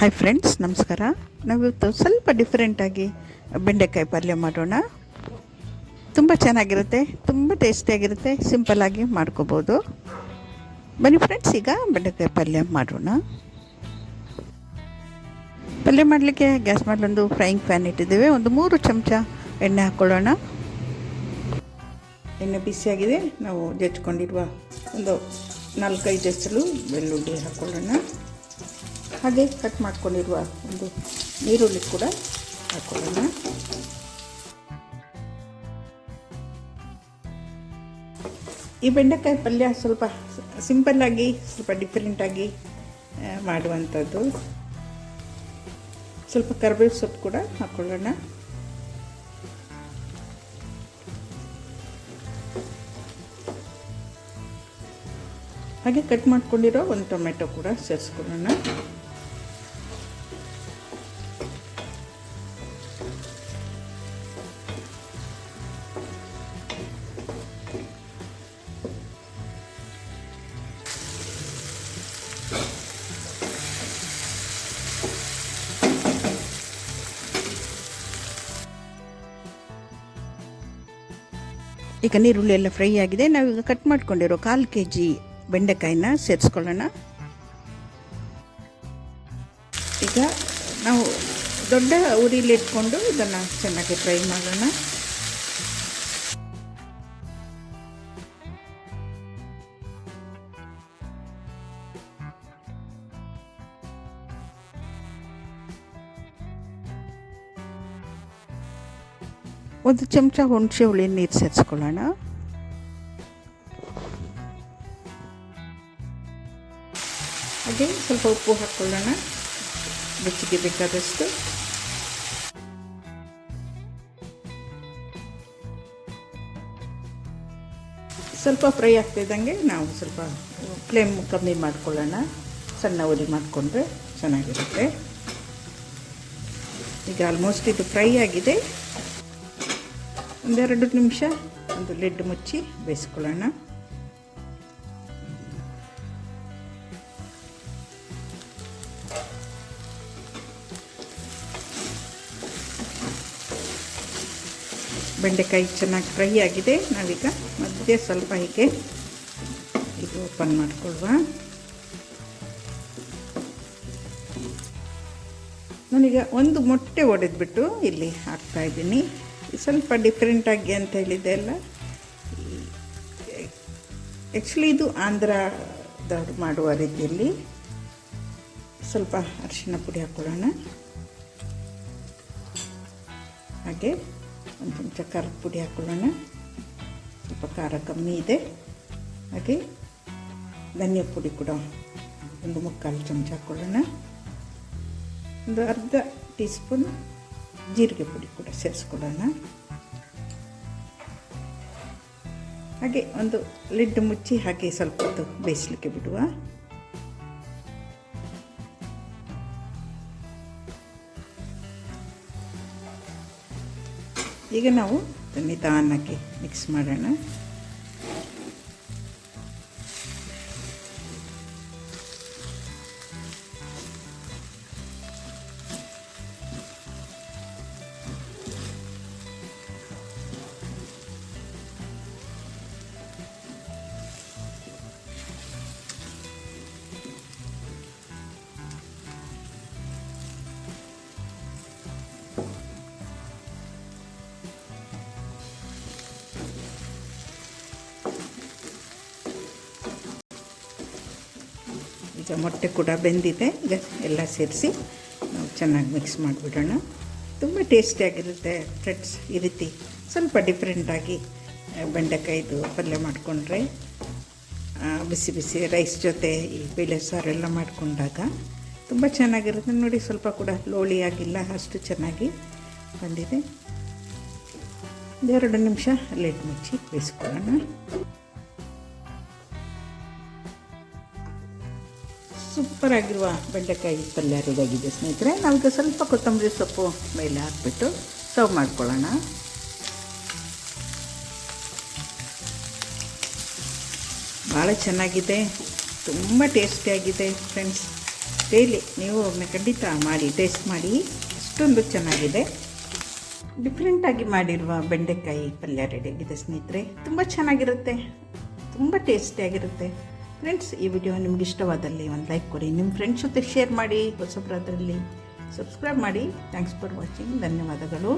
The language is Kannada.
ಹಾಯ್ ಫ್ರೆಂಡ್ಸ್ ನಮಸ್ಕಾರ. ನಾವಿವತ್ತು ಸ್ವಲ್ಪ ಡಿಫ್ರೆಂಟಾಗಿ ಬೆಂಡೆಕಾಯಿ ಪಲ್ಯ ಮಾಡೋಣ. ತುಂಬ ಚೆನ್ನಾಗಿರುತ್ತೆ, ತುಂಬ ಟೇಸ್ಟಿಯಾಗಿರುತ್ತೆ ಸಿಂಪಲ್ಲಾಗಿ ಮಾಡ್ಕೋಬೋದು. ಬನ್ನಿ ಫ್ರೆಂಡ್ಸ್ ಈಗ ಬೆಂಡೆಕಾಯಿ ಪಲ್ಯ ಮಾಡೋಣ. ಪಲ್ಯ ಮಾಡಲಿಕ್ಕೆ ಗ್ಯಾಸ್ ಮಾಡಲೊಂದು ಫ್ರೈಯಿಂಗ್ ಪ್ಯಾನ್ ಇಟ್ಟಿದ್ದೇವೆ. ಒಂದು ಮೂರು ಚಮಚ ಎಣ್ಣೆ ಹಾಕ್ಕೊಳ್ಳೋಣ ಎಣ್ಣೆ ಬಿಸಿಯಾಗಿದೆ. ನಾವು ಜಚ್ಕೊಂಡಿರುವ ಒಂದು ನಾಲ್ಕೈದು ಹೆಸರು ಬೆಳ್ಳುಳ್ಳಿ ಹಾಕ್ಕೊಳ್ಳೋಣ ಹಾಗೆ ಕಟ್ ಮಾಡ್ಕೊಂಡಿರುವ ಒಂದು ಈರುಳ್ಳಿ ಕೂಡ ಹಾಕ್ಕೊಳ್ಳೋಣ ಈ ಬೆಂಡೆಕಾಯಿ ಪಲ್ಯ ಸ್ವಲ್ಪ ಸಿಂಪಲ್ಲಾಗಿ ಸ್ವಲ್ಪ ಡಿಫ್ರೆಂಟಾಗಿ ಮಾಡುವಂಥದ್ದು. ಸ್ವಲ್ಪ ಕರ್ಬೇವು ಸೊಪ್ಪು ಕೂಡ ಹಾಕ್ಕೊಳ್ಳೋಣ ಹಾಗೆ ಕಟ್ ಮಾಡ್ಕೊಂಡಿರೋ ಒಂದು ಟೊಮೆಟೊ ಕೂಡ ಸೇರಿಸ್ಕೊಳ್ಳೋಣ. ಈಗ ನೀರುಳ್ಳಿ ಎಲ್ಲ ಫ್ರೈ ಆಗಿದೆ. ನಾವೀಗ ಕಟ್ ಮಾಡ್ಕೊಂಡಿರೋ ಕಾಲು ಕೆ ಜಿ ಬೆಂಡೆಕಾಯಿನ ಸೇರಿಸ್ಕೊಳ್ಳೋಣ. ಈಗ ನಾವು ದೊಡ್ಡ ಉರಿಲಿ ಇಟ್ಕೊಂಡು ಇದನ್ನು ಚೆನ್ನಾಗಿ ಫ್ರೈ ಮಾಡೋಣ. ಒಂದು ಚಮಚ ಹುಣಸೆ ಹುಳಿ ನೀರು ಸೇರಿಸ್ಕೊಳ್ಳೋಣ. ಹಾಗೆ ಸ್ವಲ್ಪ ಉಪ್ಪು ಹಾಕ್ಕೊಳ್ಳೋಣ. ಬೆಚ್ಚಿಗೆ ಬೇಕಾದಷ್ಟು. ಸ್ವಲ್ಪ ಫ್ರೈ ಆಗ್ತಿದ್ದಂಗೆ ನಾವು ಸ್ವಲ್ಪ ಫ್ಲೇಮ್ ಕಮ್ಮಿ ಮಾಡ್ಕೊಳ್ಳೋಣ. ಸಣ್ಣ ಉರಿ ಮಾಡಿಕೊಂಡ್ರೆ ಚೆನ್ನಾಗಿರುತ್ತೆ. ಈಗ ಆಲ್ಮೋಸ್ಟ್ ಇದು ಫ್ರೈ ಆಗಿದೆ. ಒಂದೆರಡು ನಿಮಿಷ ಒಂದು ಲಿಡ್ ಮುಚ್ಚಿ ಬೇಯಿಸ್ಕೊಳ್ಳೋಣ. ಬೆಂಡೆಕಾಯಿ ಚೆನ್ನಾಗಿ ಫ್ರೈ ಆಗಿದೆ. ನಾವೀಗ ಮಧ್ಯೆ ಸ್ವಲ್ಪ ಹೀಗೆ ಇದು ಓಪನ್ ಮಾಡಿಕೊಳ್ಳುವ. ನಾನೀಗ ಒಂದು ಮೊಟ್ಟೆ ಒಡೆದ್ಬಿಟ್ಟು ಇಲ್ಲಿ ಹಾಕ್ತಾ ಇದ್ದೀನಿ. ಸ್ವಲ್ಪ ಡಿಫ್ರೆಂಟಾಗಿ ಅಂತ ಹೇಳಿದೆ ಅಲ್ಲ? ಆ್ಯಕ್ಚುಲಿ ಇದು ಆಂಧ್ರದವ್ರು ಮಾಡುವ ರೀತಿಯಲ್ಲಿ. ಸ್ವಲ್ಪ ಅರಿಶಿನ ಪುಡಿ ಹಾಕ್ಕೊಳ್ಳೋಣ ಹಾಗೆ ಒಂದು ಚಮಚ ಖಾರದ ಪುಡಿ ಹಾಕ್ಕೊಳ್ಳೋಣ ಸ್ವಲ್ಪ ಖಾರ ಕಮ್ಮಿ ಇದೆ. ಹಾಗೆ ಧನಿಯಾ ಪುಡಿ ಕೂಡ ಒಂದು ಮುಕ್ಕಾಲು ಚಮಚ ಹಾಕ್ಕೊಳ್ಳೋಣ ಒಂದು ಅರ್ಧ ಟೀ ಸ್ಪೂನ್ ಜೀರಿಗೆ ಪುಡಿ ಕೂಡ ಸೇರಿಸ್ಕೊಡೋಣ ಹಾಗೆ ಒಂದು ಲಿಡ್ ಮುಚ್ಚಿ ಹಾಗೆ ಸ್ವಲ್ಪ ಹೊತ್ತು ಬೇಯಿಸ್ಲಿಕ್ಕೆ ಬಿಡುವ. ಈಗ ನಾವು ನಿಧಾನಕ್ಕೆ ಮಿಕ್ಸ್ ಮಾಡೋಣ. ಈಗ ಮೊಟ್ಟೆ ಕೂಡ ಬೆಂದಿದೆ. ಈಗ ಎಲ್ಲ ಸೇರಿಸಿ ನಾವು ಚೆನ್ನಾಗಿ ಮಿಕ್ಸ್ ಮಾಡಿಬಿಡೋಣ. ತುಂಬ ಟೇಸ್ಟಿಯಾಗಿರುತ್ತೆ ಫ್ರೆಂಡ್ಸ್. ಈ ರೀತಿ ಸ್ವಲ್ಪ ಡಿಫ್ರೆಂಟಾಗಿ ಬೆಂಡೆಕಾಯಿದು ಪಲ್ಯ ಮಾಡಿಕೊಂಡ್ರೆ ಬಿಸಿ ಬಿಸಿ ರೈಸ್ ಜೊತೆ ಈ ಬೇಳೆ ಸಾರೆಲ್ಲ ಮಾಡಿಕೊಂಡಾಗ ತುಂಬ ಚೆನ್ನಾಗಿರುತ್ತೆ. ನೋಡಿ ಸ್ವಲ್ಪ ಕೂಡ ಲೋಳಿ ಆಗಿಲ್ಲ, ಅಷ್ಟು ಚೆನ್ನಾಗಿ ಬಂದಿದೆ. ಎರಡು ನಿಮಿಷ ಲೇಟ್ ಮುಚ್ಚಿ ಬೇಯಿಸ್ಕೊಳ್ಳೋಣ. ಸೂಪರ್ ಆಗಿರುವ ಬೆಂಡೆಕಾಯಿ ಪಲ್ಯ ರೆಡಿಯಾಗಿದೆ ಸ್ನೇಹಿತರೆ. ನಾವೀಗ ಸ್ವಲ್ಪ ಕೊತ್ತಂಬರಿ ಸೊಪ್ಪು ಮೇಲೆ ಹಾಕ್ಬಿಟ್ಟು ಸರ್ವ್ ಮಾಡ್ಕೊಳ್ಳೋಣ. ಭಾಳ ಚೆನ್ನಾಗಿದೆ. ತುಂಬ ಟೇಸ್ಟಿಯಾಗಿದೆ ಫ್ರೆಂಡ್ಸ್ ಡೈಲಿ ನೀವು ಖಂಡಿತ ಮಾಡಿ ಟೇಸ್ಟ್ ಮಾಡಿ. ಅಷ್ಟೊಂದು ಚೆನ್ನಾಗಿದೆ. ಡಿಫ್ರೆಂಟಾಗಿ ಮಾಡಿರುವ ಬೆಂಡೆಕಾಯಿ ಪಲ್ಯ ರೆಡಿಯಾಗಿದೆ ಸ್ನೇಹಿತರೆ. ತುಂಬ ಚೆನ್ನಾಗಿರುತ್ತೆ. ತುಂಬ ಟೇಸ್ಟಿಯಾಗಿರುತ್ತೆ ಫ್ರೆಂಡ್ಸ್ ಈ ವಿಡಿಯೋ ನಿಮ್ಗೆ ಇಷ್ಟವಾದಲ್ಲಿ ಒಂದು ಲೈಕ್ ಕೊಡಿ. ನಿಮ್ಮ ಫ್ರೆಂಡ್ಸ್ ಜೊತೆ ಶೇರ್ ಮಾಡಿ. ಹೊಸಬ್ರಾದ್ರಲ್ಲಿ ಸಬ್ಸ್ಕ್ರೈಬ್ ಮಾಡಿ. ಥ್ಯಾಂಕ್ಸ್ ಫಾರ್ ವಾಚಿಂಗ್ ಧನ್ಯವಾದಗಳು.